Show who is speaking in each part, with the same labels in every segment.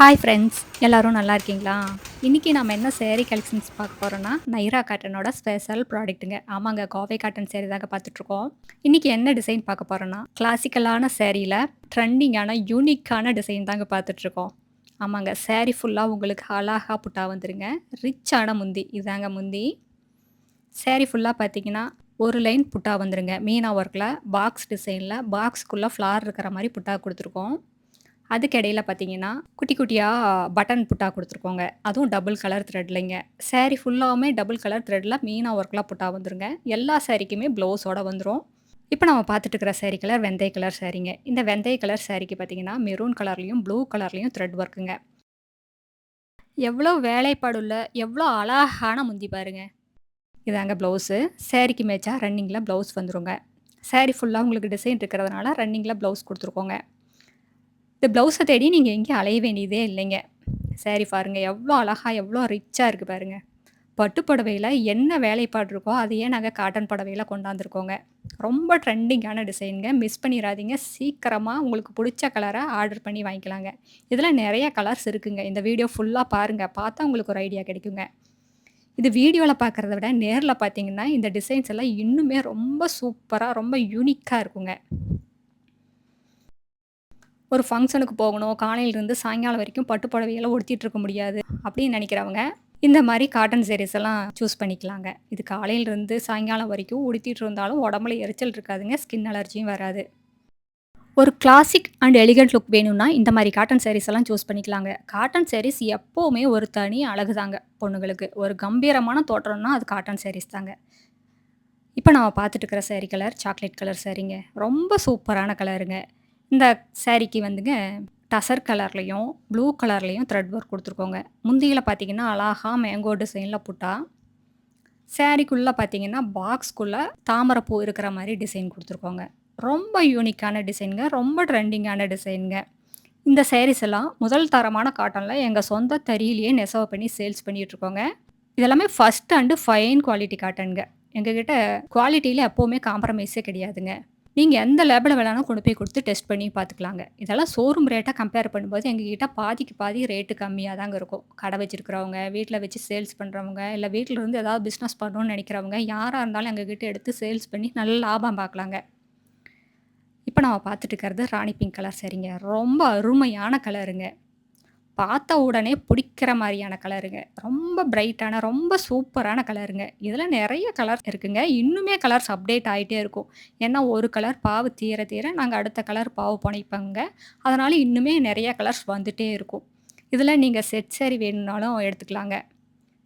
Speaker 1: Hi friends எல்லோரும் நல்லா இருக்கீங்களா? இன்றைக்கி நம்ம என்ன சேரீ கலெக்ஷன்ஸ் பார்க்க போகிறோன்னா நைரா காட்டனோட ஸ்பெஷல் ப்ராடக்ட்டுங்க ஆமாங்க கோவை காட்டன் சேரீ தாங்க பார்த்துட்ருக்கோம். இன்றைக்கி என்ன டிசைன் பார்க்க போகிறோன்னா கிளாசிக்கலான சேரீயில் ட்ரெண்டிங்கான யூனிக்கான டிசைன் தாங்க பார்த்துட்ருக்கோம். ஆமாங்க சேரீ ஃபுல்லாக உங்களுக்கு அழகா புட்டா வந்துருங்க. ரிச்சான முந்தி இதாங்க முந்தி. சேரீ ஃபுல்லாக பார்த்தீங்கன்னா ஒரு லைன் புட்டா வந்துருங்க. மீனா ஒர்க்கில் பாக்ஸ் டிசைனில் பாக்ஸ்க்குள்ளே ஃப்ளார் இருக்கிற மாதிரி புட்டா கொடுத்துருக்கோம். அதுக்கு இடையில பார்த்தீங்கன்னா குட்டி குட்டியாக பட்டன் புட்டா கொடுத்துருக்கோங்க. அதுவும் டபுள் கலர் த்ரெட்லைங்க சேரீ ஃபுல்லாகவுமே டபுள் கலர் த்ரெட்டில் மீனா ஒர்க்கில் புட்டா வந்துருங்க. எல்லா சேரீக்குமே ப்ளவுஸோட வந்துடும் இப்போ நம்ம பார்த்துட்டு இருக்கிற சேரீ கலர் வெந்தய கலர் சேரீங்க இந்த வெந்தய கலர் சேரீக்கு பார்த்தீங்கன்னா மெரூன் கலர்லேயும் ப்ளூ கலர்லேயும் த்ரெட் ஒர்க்குங்க எவ்வளோ வேலைப்பாடுள்ள எவ்வளோ அழகான முந்தி பாருங்க. இதாங்க ப்ளவுஸு சேரீக்கு மேட்சாக ரன்னிங்கில் ப்ளவுஸ் வந்துருங்க. சேரீ ஃபுல்லாக உங்களுக்கு டிசைன் இருக்கிறதுனால ரன்னிங்கில் ப்ளவுஸ் கொடுத்துருக்கோங்க. இந்த ப்ளவுஸை தேடி நீங்கள் எங்கேயும் அலைய வேண்டியதே இல்லைங்க. சரி பாருங்க எவ்வளோ அழகாக எவ்வளோ ரிச்சாக இருக்குது பாருங்க. பட்டு புடவையில் என்ன வேலைப்பாடு இருக்கோ அதையே நாங்கள் காட்டன் புடவையில் கொண்டாந்துருக்கோங்க. ரொம்ப ட்ரெண்டிங்கான டிசைனுங்க மிஸ் பண்ணிடாதீங்க சீக்கிரமாக உங்களுக்கு பிடிச்ச கலரை ஆர்டர் பண்ணி வாங்கிக்கலாங்க. இதில் நிறைய கலர்ஸ் இருக்குங்க. இந்த வீடியோ ஃபுல்லாக பாருங்கள் பார்த்தா உங்களுக்கு ஒரு ஐடியா கிடைக்குங்க. இது வீடியோவில் பார்க்குறத விட நேரில் பார்த்தீங்கன்னா இந்த டிசைன்ஸ் எல்லாம் இன்னுமே ரொம்ப சூப்பராக ரொம்ப யூனிக்காக இருக்குங்க. ஒரு ஃபங்க்ஷனுக்கு போகணும். காலையிலேருந்து சாயங்காலம் வரைக்கும் பட்டு புடவையெல்லாம் உடுத்திட்டு இருக்க முடியாது அப்படின்னு நினைக்கிறவங்க இந்த மாதிரி காட்டன் சேரீஸ் எல்லாம் சூஸ் பண்ணிக்கலாங்க. இது காலையிலேருந்து சாயங்காலம் வரைக்கும் உடுத்திட்டு இருந்தாலும் உடம்புல எரிச்சல் இருக்காதுங்க. ஸ்கின் அலர்ஜியும் வராது. ஒரு கிளாசிக் அண்ட் எலிகண்ட் லுக் வேணும்னா இந்த மாதிரி காட்டன் sarees எல்லாம் சூஸ் பண்ணிக்கலாங்க. காட்டன் சேரீஸ் எப்போவுமே ஒரு தனி அழகு தாங்க பொண்ணுங்களுக்கு. ஒரு கம்பீரமான தோற்றம்னா அது காட்டன் சேரீஸ் தாங்க. இப்போ நம்ம பார்த்துட்டு இருக்கிற saree கலர் சாக்லேட் கலர் சாரீங்க ரொம்ப சூப்பரான கலருங்க இந்த சாரீக்கு வந்துங்க டசர் கலர்லேயும் ப்ளூ கலர்லேயும் த்ரெட் ஒர்க் கொடுத்துருக்கோங்க. முந்தியில் பார்த்தீங்கன்னா அழகா மேங்கோ டிசைனில் புட்டா சாரீக்குள்ளே பார்த்தீங்கன்னா பாக்ஸ்க்குள்ளே தாமரைப்பூ இருக்கிற மாதிரி டிசைன் கொடுத்துருக்கோங்க. ரொம்ப யூனிக்கான டிசைனுங்க ரொம்ப ட்ரெண்டிங்கான டிசைனுங்க இந்த sarees எல்லாம் முதல் தரமான காட்டனில் எங்கள் சொந்த தறியிலேயே நெசவு பண்ணி சேல்ஸ் பண்ணிகிட்ருக்கோங்க இதெல்லாமே ஃபஸ்ட் அண்டு ஃபைன் குவாலிட்டி காட்டனுங்க எங்ககிட்ட குவாலிட்டியில் எப்போவுமே காம்ப்ரமைஸே கிடையாதுங்க. நீங்கள் எந்த லேபில் வேணாலும் கொண்டு போய் கொடுத்து டெஸ்ட் பண்ணி பார்த்துக்கலாங்க. இதெல்லாம் ஷோரூம் ரேட்டாக கம்பேர் பண்ணும்போது எங்ககிட்ட பாதிக்கு பாதி ரேட்டு கம்மியாக தாங்க இருக்கும். கடை வச்சுருக்கிறவங்க வீட்டில் வச்சு சேல்ஸ் பண்ணுறவங்க இல்லை வீட்டில் இருந்து ஏதாவது பிஸ்னஸ் பண்ணணும்னு நினைக்கிறவங்க யாராக இருந்தாலும் எங்ககிட்ட எடுத்து சேல்ஸ் பண்ணி நல்ல லாபம் பார்க்கலாங்க. இப்போ நம்ம பார்த்துட்டு இருக்கிறது ராணி பிங்க் கலர் சரிங்க. ரொம்ப அருமையான கலருங்க பார்த்த உடனே பிடிக்கிற மாதிரியான கலருங்க ரொம்ப பிரைட்டான ரொம்ப சூப்பரான கலருங்க இதில் நிறைய கலர் இருக்குங்க. இன்னுமே கலர்ஸ் அப்டேட் ஆகிட்டே இருக்கும். ஏன்னா ஒரு கலர் பாவு தீர தீர நாங்கள் அடுத்த கலர் பாவு புனைப்போங்க அதனால் இன்னுமே நிறைய கலர்ஸ் வந்துகிட்டே இருக்கும். இதில் நீங்கள் செட் சேரீ வேணும்னாலும் எடுத்துக்கலாங்க.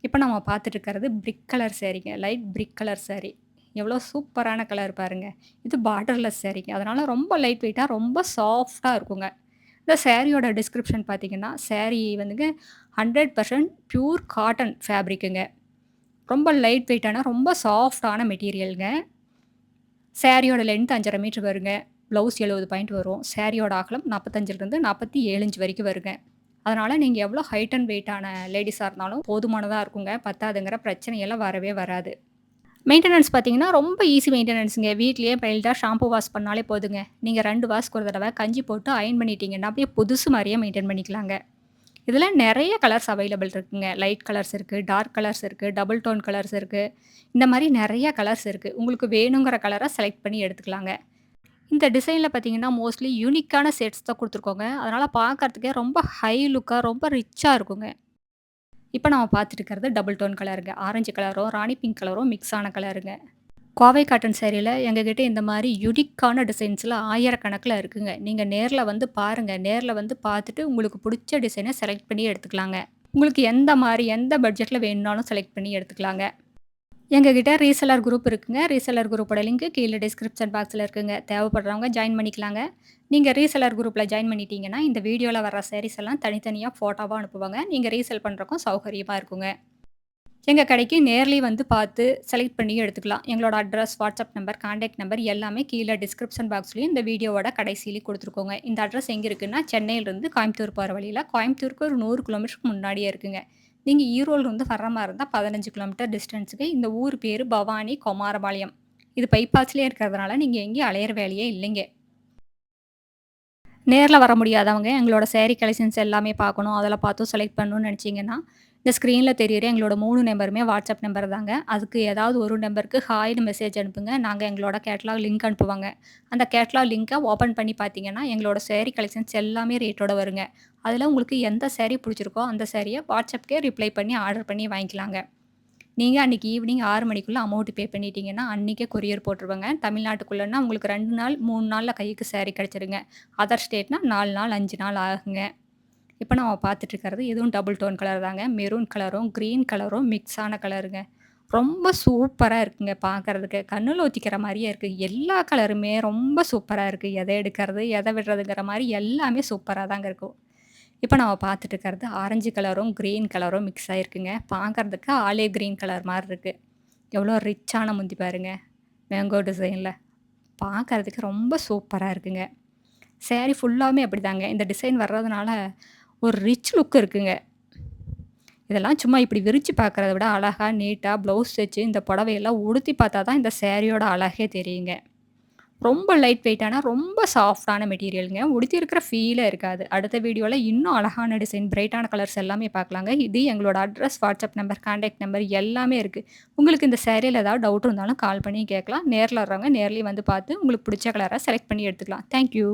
Speaker 1: இப்போ நம்ம பார்த்துட்டு இருக்கிறது brick colour சேரீங்க. Light brick colour saree. எவ்வளோ சூப்பரான கலர் பாருங்கள் இது பார்டர்லெஸ் சேரீங்க. அதனால் ரொம்ப லைட் வெயிட்டாக ரொம்ப சாஃப்டாக இருக்குங்க. இந்த சேரீயோட டிஸ்கிரிப்ஷன் பார்த்தீங்கன்னா சேரீ வந்துங்க ஹண்ட்ரட் பர்சன்ட் ப்யூர் காட்டன் ஃபேப்ரிக்குங்க ரொம்ப லைட் வெயிட்டான ரொம்ப சாஃப்டான மெட்டீரியலுங்க சேரீயோட லென்த் அஞ்சரை மீட்டர் வருங்க. ப்ளவுஸ் எழுபது பாயிண்ட் வரும். சேரீயோட அகலம் நாற்பத்தஞ்சிலிருந்து நாற்பத்தி ஏழு இன்ச் வரைக்கும் வருங்க. அதனால் நீங்கள் எவ்வளோ ஹைட் அண்ட் வெயிட்டான லேடிஸாக இருந்தாலும் போதுமானதாக இருக்குங்க. பத்தாதுங்கிற பிரச்சனையெல்லாம் வரவே வராது. மெயின்டெனன்ஸ் பார்த்தீங்கன்னா ரொம்ப ஈஸி மெயின்டெனன்ஸுங்க வீட்லேயே பைல்டாக ஷாம்பு வாஷ் பண்ணாலே போதுங்க. நீங்கள் ரெண்டு வாஷ்க்கு ஒரு தடவை கஞ்சி போட்டு அயன் பண்ணிட்டீங்கன்னா அப்படியே புதுசு மாதிரியே மெயின்டைன் பண்ணிக்கலாங்க. இதில் நிறைய கலர்ஸ் அவைலபிள் இருக்குங்க. லைட் கலர்ஸ் இருக்குது டார்க் கலர்ஸ் இருக்குது டபுள் டோன் கலர்ஸ் இருக்குது இந்த மாதிரி நிறைய கலர்ஸ் இருக்குது உங்களுக்கு வேணுங்கிற கலரை செலக்ட் பண்ணி எடுத்துக்கலாங்க. இந்த டிசைனில் பார்த்தீங்கன்னா மோஸ்ட்லி யூனிக்கான செட்ஸ் தான் கொடுத்துருக்கோங்க. அதனால் பார்க்கறதுக்கே ரொம்ப ஹை லுக்காக ரொம்ப ரிச்சாக இருக்குங்க. இப்போ நம்ம பார்த்துட்டு இருக்கிறது டபுள் டோன் கலருங்க ஆரஞ்சு கலரும் ராணி பிங்க் கலரும் மிக்ஸ் ஆன கலருங்க கோவை காட்டன் சேரீயில் எங்ககிட்ட இந்த மாதிரி யுனிக்கான டிசைன்ஸில் ஆயிரக்கணக்கில் இருக்குங்க. நீங்கள் நேரில் வந்து பாருங்கள் நேரில் வந்து பார்த்துட்டு உங்களுக்கு பிடிச்ச டிசைனை செலக்ட் பண்ணி எடுத்துக்கலாங்க. உங்களுக்கு எந்த மாதிரி எந்த பட்ஜெட்டில் வேணும்னாலும் செலக்ட் பண்ணி எடுத்துக்கலாங்க. எங்ககிட்ட ரீசெலர் குரூப் இருக்குங்க. ரீசெலர் குரூப்போட லிங்க் கீழே டிஸ்கிரிப்ஷன் பாக்ஸில் இருக்குங்க. தேவைப்படுறவங்க ஜாயின் பண்ணிக்கலாங்க. நீங்கள் ரீசெலர் குரூப்பில் ஜாயின் பண்ணிட்டீங்கன்னா இந்த வீடியோவில் வர sarees எல்லாம் தனித்தனியாக ஃபோட்டோவாக அனுப்புவாங்க. நீங்கள் ரீசெல் பண்ணுறக்கும் சௌகரியமாக இருக்குங்க. எங்கள் கடைக்கு நேர்லி வந்து பார்த்து செலக்ட் பண்ணி எடுத்துக்கலாம். எங்களோட address WhatsApp number contact number எல்லாமே கீழே டிஸ்கிரிப்ஷன் பாக்ஸ்லேயும் இந்த வீடியோவோட கடைசியிலேயே கொடுத்துருக்கோங்க. இந்த அட்ரஸ் எங்கே இருக்குன்னா சென்னையிலேருந்து கோயம்புத்தூர் போகிற வழியில். கோயம்புத்தூருக்கு ஒரு நூறு கிலோமீட்டருக்கு முன்னாடியே இருக்குங்க. நீங்கள் ஈரோடுலேருந்து வர்ற மாதிரி இருந்தால் பதினஞ்சு கிலோமீட்டர் டிஸ்டன்ஸுக்கு இந்த ஊர் பேர் பவானி குமாரபாளையம் இது பைபாஸ்லேயே இருக்கிறதுனால நீங்கள் எங்கேயும் அலையிற வேலையே இல்லைங்க நேரில் வர முடியாதவங்க எங்களோட சேரீ கலெக்ஷன்ஸ் எல்லாமே பார்க்கணும், அதெல்லாம் பார்த்தும் செலக்ட் பண்ணணும்னு நினச்சிங்கன்னா இந்த ஸ்க்ரீனில் தெரியிற எங்களோட மூணு நம்பருமே வாட்ஸ்அப் நம்பர் தாங்க. அதுக்கு ஏதாவது ஒரு நம்பருக்கு ஹாய்னு மெசேஜ் அனுப்புங்க. நாங்கள் எங்களோட கேட்லாக் லிங்க் அனுப்புவோங்க. அந்த கேட்லாக் லிங்க்கை ஓப்பன் பண்ணி பார்த்தீங்கன்னா, எங்களோட சேரீ கலெக்ஷன்ஸ் எல்லாமே ரேட்டோட வருங்க. அதில் உங்களுக்கு எந்த சேரீ பிடிச்சிருக்கோ அந்த சேரீயை வாட்ஸ்அப்கே ரிப்ளை பண்ணி ஆர்டர் பண்ணி வாங்கிக்கலாங்க. நீங்கள் அன்றைக்கி ஈவினிங் ஆறு மணிக்குள்ளே அமௌண்ட் பே பண்ணிட்டீங்கன்னா, அன்றைக்கே கொரியர் போட்டுருவாங்க தமிழ்நாட்டுக்குள்ளேன்னா உங்களுக்கு ரெண்டு நாள், மூணு நாளில் கைக்கு சேரீ கிடச்சிருங்க அதர் ஸ்டேட்னா நாலு நாள், அஞ்சு நாள் ஆகுங்க. இப்போ நம்ம பார்த்துட்ருக்கறது எதுவும் இதுவும் டபுள் டோன் கலர் தாங்க. மெரூன் கலரும், க்ரீன் கலரும் மிக்ஸான கலருங்க. ரொம்ப சூப்பராக இருக்குங்க பார்க்கறதுக்கு. கண்ணில் ஒத்திக்கிற மாதிரியே இருக்குது எல்லா கலருமே ரொம்ப சூப்பராக இருக்குது எதை எடுக்கிறது, எதை விடுறதுங்கிற மாதிரி எல்லாமே சூப்பராக தாங்க இருக்கும். இப்போ நம்ம பார்த்துட்டு இருக்கிறது ஆரஞ்சு கலரும், கிரீன் கலரும் மிக்ஸ் ஆகிருக்குங்க பார்க்கறதுக்கு ஆலிவ் க்ரீன் கலர் மாதிரி இருக்குது எவ்வளோ ரிச்சான முந்தி பாருங்க. மேங்கோ டிசைனில் பார்க்கறதுக்கு ரொம்ப சூப்பராக இருக்குங்க. சாரீ அப்படி அப்படிதாங்க. இந்த டிசைன் வர்றதுனால ஒரு ரிச் லுக் இருக்குங்க. இதெல்லாம் சும்மா இப்படி விரித்து பார்க்குறத விட அழகாக நீட்டாக ப்ளவுஸ் தச்சு இந்த புடவையெல்லாம் உடுத்தி பார்த்தா தான் இந்த சேரீயோட அழகே தெரியுங்க. ரொம்ப லைட் வெயிட்டான, ரொம்ப சாஃப்ட்டான மெட்டீரியலுங்க உடுத்தி இருக்கிற ஃபீலே இருக்காது. அடுத்த வீடியோவில் இன்னும் அழகான டிசைன், பிரைட்டான கலர்ஸ் எல்லாமே பார்க்கலாங்க. இது எங்களோட address, WhatsApp number, contact number எல்லாமே இருக்குது உங்களுக்கு இந்த சேரீயில் ஏதாவது டவுட் இருந்தாலும் கால் பண்ணி கேட்கலாம். நேரில் வர்றவங்க நேர்லேயே வந்து பார்த்து உங்களுக்கு பிடிச்ச கலரை செலக்ட் பண்ணி எடுத்துக்கலாம். Thank you.